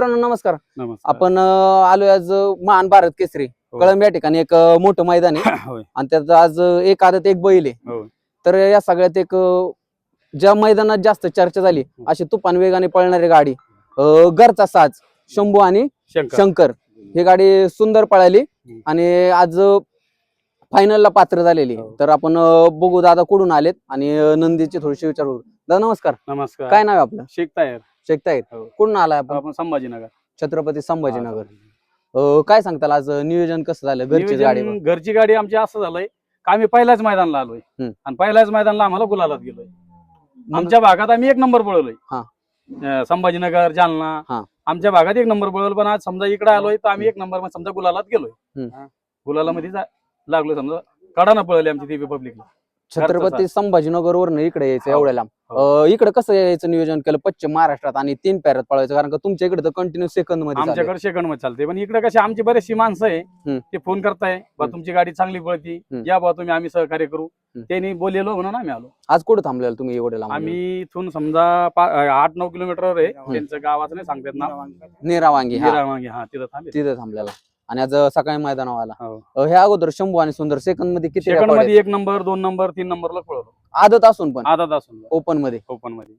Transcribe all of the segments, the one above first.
मित्रांनो नमस्कार. नमस्कार. आपण अं, आलोय आज अं, महान भारत केसरी. हो. कळंब या ठिकाणी एक अं, मोठं मैदान आहे. होय. आणि त्यात आज अं, एक आदत एक बैल आहे. हो तर या सगळ्यात एक अं, ज्या मैदानात जास्त चर्चा झाली अशी तुफान वेगाने पळणारी गाडी अं, घरचा साज शंभू आणि शंकर. शंकर. ही गाडी सुंदर पळाली. आणि आज फायनलला पात्र झालेली हो. तर आपण अं, बघू दादा कुठून आलेत आणि अं, नंदीची थोडीशी विचारू दादा नमस्कार. नमस्कार. काय नाव आहे आपलं? शेख तायर. शेखताईत हो. कुठून आलाय आपण? आपण संभाजीनगर. छत्रपती संभाजीनगर. अं, काय सांगताल आज? नियोजन कसं झालं घरची नियोजन गाडी घरची गाडी आमची असं झालंय का आम्ही पहिल्याच मैदानला आलोय. हम्म. आणि पहिल्याच मैदानला आम्हाला गुलालात गेलोय. आमच्या भागात आम्ही एक नंबर पळवलोय हा. अं, संभाजीनगर जालना. हा. आमच्या भागात एक नंबर पळवलं पण आज समजा इकडे आलोय तर आम्ही एक नंबर समजा गुलालात गेलोय. हम्म. गुलालामध्ये जा- लागलोय समजा कडानं पळवली आमची ती पब्लिकला छत्रपती संभाजीनगर वरून इकडे यायचं हो. एवढ्या लांब हो. इकडे कसं यायचं नियोजन केलं? पश्चिम महाराष्ट्रात आणि तीन पॅरत पळवायचं कारण का तुमच्या इकडे तर कंटिन्यू सेकंदमध्ये. आमच्याकडे सेकंडमध्ये चालते पण इकडे कशी आमची बरेचशी माणसं आहे. ते फोन करताय बा. तुमची गाडी चांगली पळती. या बा तुम्ही आम्ही सहकार्य करू. त्यांनी बोललेलो म्हणून आम्ही आलो. आज कुठे थांबलेलं तुम्ही एवढे लांब आम्ही इथून समजा आठ नऊ किलोमीटरवर आहे. त्यांचं गावाचं नाही सांगतात ना. नेरावांगी. हा. हिरामांगी, हा तिथे थांबलेला. आणि आज सकाळी मैदानावर आला हो. अं, हे अगोदर शंभू आणि सुंदर सेकंदमध्ये किती सेकंडमध्ये? एक नंबर दोन नंबर तीन नंबरला पळवलो आदत असून पण? आदात असून ओपनमध्ये. ओपनमध्ये.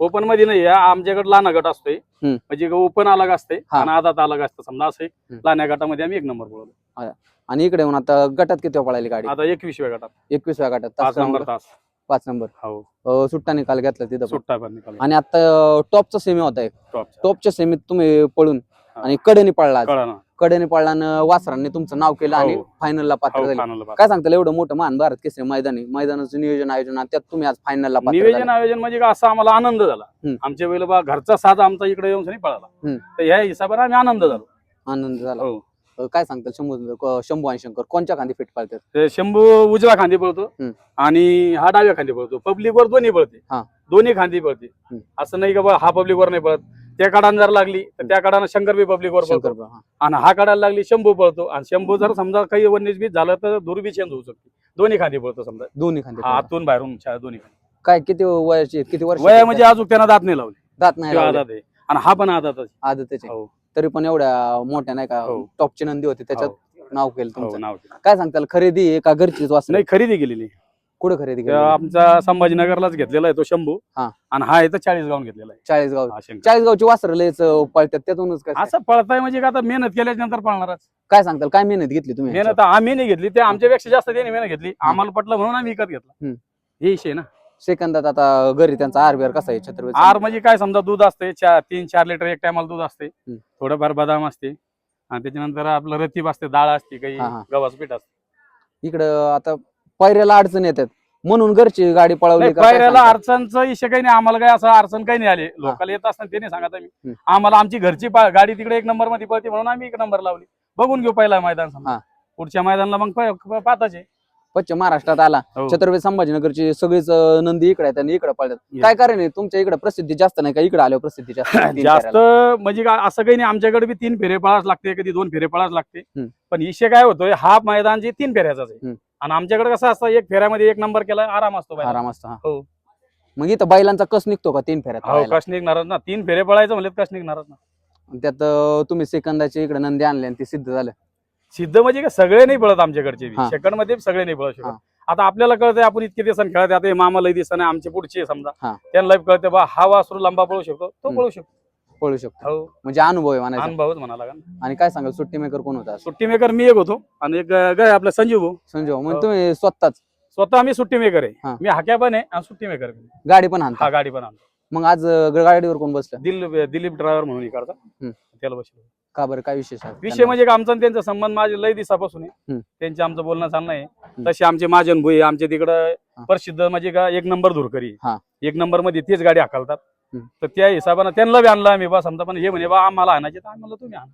ओपनमध्ये नाही हा आमच्याकडे लहान गट असतोय. हम्म. म्हणजे ओपन अलग असते हा. आणि आदात अलग असतं. समजा असं एक हम्म. गटामध्ये आम्ही एक नंबर पळवलो आणि इकडे येऊन आता गटात किती पळाली गाडी? आता एकवीसव्या गटात. एकवीसव्या गटात. तास पाच नंबर क्रमांक तास. पाच नंबर. हो. अं, सुट्टा निकाल घेतला तिथं पण. सुट्टा पण निकाल आणि आता टॉपचा सेमी होता एक. टॉपचा. टॉपच्या सेमीत तुम्ही पळून. आणि कडेने पळला कडेने पळला आणि वासरांनी तुमचं नाव केलं आणि हो. फायनलला पात्र हो, झाले खानाला बाप. काय सांगताल एवढं मोठं महान भारत केसरी मैदानी मैदानाचं नियोजन आयोजन आणि त्यात तुम्ही आज फायनलला पात्र नियोजन झाले. आयोजन म्हणजे का असा आम्हाला आनंद झाला हम्म. आमच्या वेळेला बा घरचा साथ आमचा इकडे येऊन सनी पळाला. तर ह्या हिशोबाने आम्ही आनंद झालो आनंद झाला हो अं, काय सांगताल शंभू क- शंभू आणि शंकर कोणच्या खांदी फिट पाळतात ते शंभू उजव्या खांदी पळतो हम्म. आणि हा डाव्या खांदी पळतो पब्लिक वर दोन्ही पळते हा. दोन्ही खांदी पळते हम्म. असं नाही का बा हा पब्लिक वर नाही पळत त्या काढान जर लागली तर त्या काढानं शंकर बी पब्लिक वर पळतो. हा. आणि हा काढायला लागली शंभू पळतो. आणि शंभू जर समजा काही वन्यज बी झालं तर दुर्बी चेंज होऊ शकते. दोन्ही खांदी पळतो समजा. दोन्ही खांदी हा. आतून बाहेरून दोन्ही खांदी. काय किती वयाची आहेत? किती वर्ष वया म्हणजे अजून त्यांना दात नाही लावले. दात नाही किंवा लावले. आदात आहे. आणि हा पण आदातच आदतचे हो. तरी पण एवढ्या मोठ्या नाही का हो. टॉपची नंदी होती त्याच्यात हो, नाव केलं हो, तुमचं. नाव. काय सांगताल खरेदी आहे का घरचीच वाचलं नाही खरेदी केलेली कुठे खरेदी त्या केली? आमचा संभाजीनगरलाच घेतलेला आहे तो शंभू. हा. आणि हा इथं चाळीस गावून घेतलेला आहे. चाळीसगाव हा शंकर. चाळीसगावची वासरं लयच पळतात त्यातूनच काय? असं पळताय म्हणजे का आता मेहनत केल्याच्यानंतर पळणारच. काय सांगताल? काय मेहनत घेतली तुम्ही? मेहनत आम्ही नाही घेतली. ते आमच्यापेक्षा जास्त त्यांनी मेहनत घेतली. आम्हाला पटलं म्हणून आम्ही विकत घेतला. हम्म. हे विषय ना. सेकंदात आता घरी त्यांचा आरबीआर कसा आहे छत्रपती आर म्हणजे काय समजा दूध असते चार तीन चार लिटर एक टायमाला दूध असते. थोडंफार बदाम असते. आणि त्याच्यानंतर आपलं रतीब असते डाळ असते काही हा, हा. गव्हाचं पीठ असते. इकडं आता पायऱ्याला अडचण येतात म्हणून घरची गाडी पळवली नाही, का काय पायऱ्याला सांगताल? अडचणचं विषय काही नाही आम्हाला काय असं अडचण काही नाही आली लोकांना येत असताना त्यांनी सांगत आम्ही. आम्हाला आमची घरची पा- गाडी तिकडे एक नंबरमध्ये पळते म्हणून आम्ही एक नंबर लावली बघून घेऊ पहिला मैदान समजा हा. पुढच्या मैदानाला मग प- पाहताचे पश्चिम महाराष्ट्रात आला हो. छत्रपती संभाजीनगरची सगळीच अं, नंदी इकडे आहेत आणि इकडे पळतात Yes. काय कारण आहे तुमच्या इकडे प्रसिद्धी जास्त नाही का इकडे आल्यावर प्रसिद्धी जास्त आहे? तीन जास्त फेऱ्याला. म्हणजे काय असं काही नाही आमच्याकडे बी तीन फेरे पळाच लागते कधी दोन फेरे पळाच लागते हम्म. पण विषय काय होतोय हा मैदान जे तीन फेऱ्याचाच आहे. आणि आमच्याकडे कसं असतं एक फेऱ्यामध्ये एक नंबर केला आराम असतो बैलाला. आराम असतो हा. हो. मग इथं बैलांचा कस निघतो का तीन फेऱ्यात हो पळायला? कश निघणारच ना तीन फेरे पळायचं म्हणले कश निघणारच ना त्यात अं, तुम्ही सेकंदाची इकडे नंदी आणले आणि ते सिद्ध झालं सिद्ध म्हणजे काय सगळे नाही पळत आमच्याकडचे हा. सेकंडमध्ये सगळे नाही पळत हा. शकत आता आपल्याला कळतंय आपण इतके दिवसांनी खेळत आता हे मामा लई दिवसाने आमचे पुढचे समजा हा. त्यांना कळते बा हा वासरू लंबा पळू शकतो तो हम्म. पळू शकतो पळू शकतो. हो. म्हणजे अनुभव आहे म्हणायचा. अनुभवच म्हणाला का आणि काय सांगाल सुट्टी मेकर कोण होता सुट्टी मेकर मी एक होतो. आणि एक अं, आपला संजीव भाऊ. संजय म्हणजे हो. तुम्ही स्वतःच? स्वतः मी सुट्टी मेकर हा. आहे मी हाक्या पण आहे आणि सुट्टी मेकर पण आहे. गाडी पण आणता? हा गाडी पण आणतो. मग आज अं, गाडीवर कोण बसलं? दिलीप दिलीप ड्रायव्हर म्हणून इकडचा. हम्म. त्याला बसलो. का बरं? काय विशेष आहे? विषय म्हणजे का आमचा आणि त्यांचा संबंध माझे लय दिवसापासून आहे. हम्म. त्यांचे आमचं बोलणं चालणं आहे. तसे आमचे महाजन भुई आमचे तिकडं हा. प्रसिद्ध म्हणजे का एक नंबर धुरकरी हा. एक नंबरमध्ये तेच गाडी हाकलतात. तर त्या हिशोबानं त्यांना बी आणलं आम्ही. बा समजा पण हे म्हणे बा आम्हाला आणायचे तर आम्हाला तुम्ही आणा.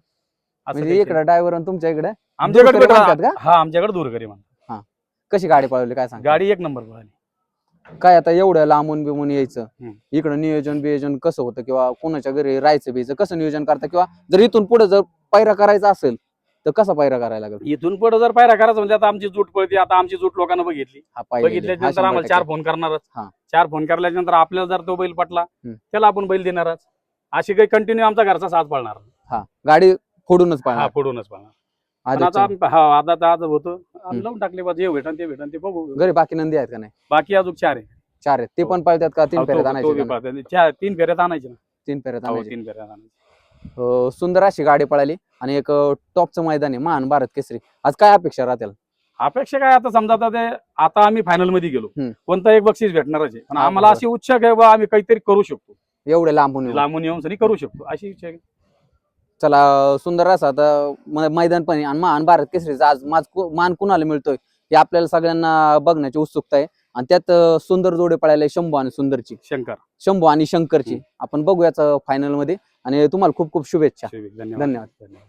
असं म्हणजे इकडे ड्रायव्हर तुमच्या इकडे? आमच्याकडे म्हणतात का? हा आमच्याकडे धुरकरी म्हणतात. कशी गाडी पळवली? काय सांग गाडी एक नंबर पळाली. काय आता एवढं लांबून बिमून यायचं? हम्म. इकडं नियोजन बियोजन कसं होतं? किंवा कोणाच्या घरी राहायचं बियचं कसं नियोजन करता? किंवा जर इथून पुढे जर पायरा करायचा असेल तर कसा पायरा करायला लागेल? इथून पुढे जर पायरा करायचं म्हणजे आता आमची जूट पळते आता आमची जूट लोकांना बघितली. हा पाहिलेली. बघितल्याच्या हा नंतर शंभर आम्हाला चार. फोन करणारच. हा. चार फोन करल्याच्या नंतर आपल्याला जर तो बैल पटला हम्म. त्याला आपण बैल देणारच. अशी काही कंटिन्यू आमचा घरचा साथ पळणार. हा गाडी फोडूनच हा पाळणार. फोडूनच पळणार. पण अधिक आता. आम्ही- हा आता आता आज होतो. हम्म. लावून टाकले बा जे भेटन ते भेटन ते बघू. घरी बाकी नंदी आहेत का नाही? बाकी अजून चार आहे चार आहेत. ते हो. पण पळतात का? तीन हो, फेऱ्यात तो आणायचे बी का. चार तीन फेऱ्यात आणायचे ना. तीन फेऱ्यात हो आणायचे. तीन फेऱ्यात आणायचे. सुंदर अशी गाडी पळाली आणि एक टॉपचं मैदान आहे महान भारत केसरी. आज काय अपेक्षा राहतील? अपेक्षा काय आता समजा आता ते आता आम्ही फायनलमध्ये गेलो. कोणतं एक बक्षीस भेटणारच आहे? पण आम्हाला. अशी इच्छा आहे बा आम्ही काहीतरी करू शकतो. एवढे लांबून. लांबून येऊन सनी करू शकतो अशी इच्छा आहे. चला सुंदर असा आता मैदान पण आहे आणि महान भारत केसरीचा आज कु- मान कुणाला मिळतोय हे आपल्याला सगळ्यांना बघण्याची उत्सुकता आहे. आणि त्यात सुंदर जोडे पळायला शंभू आणि सुंदरची. शंकर. शंभू आणि शंकरची. आपण बघूयाच फायनलमध्ये. आणि तुम्हाला खूप खूप शुभेच्छा. धन्यवाद. धन्यवाद.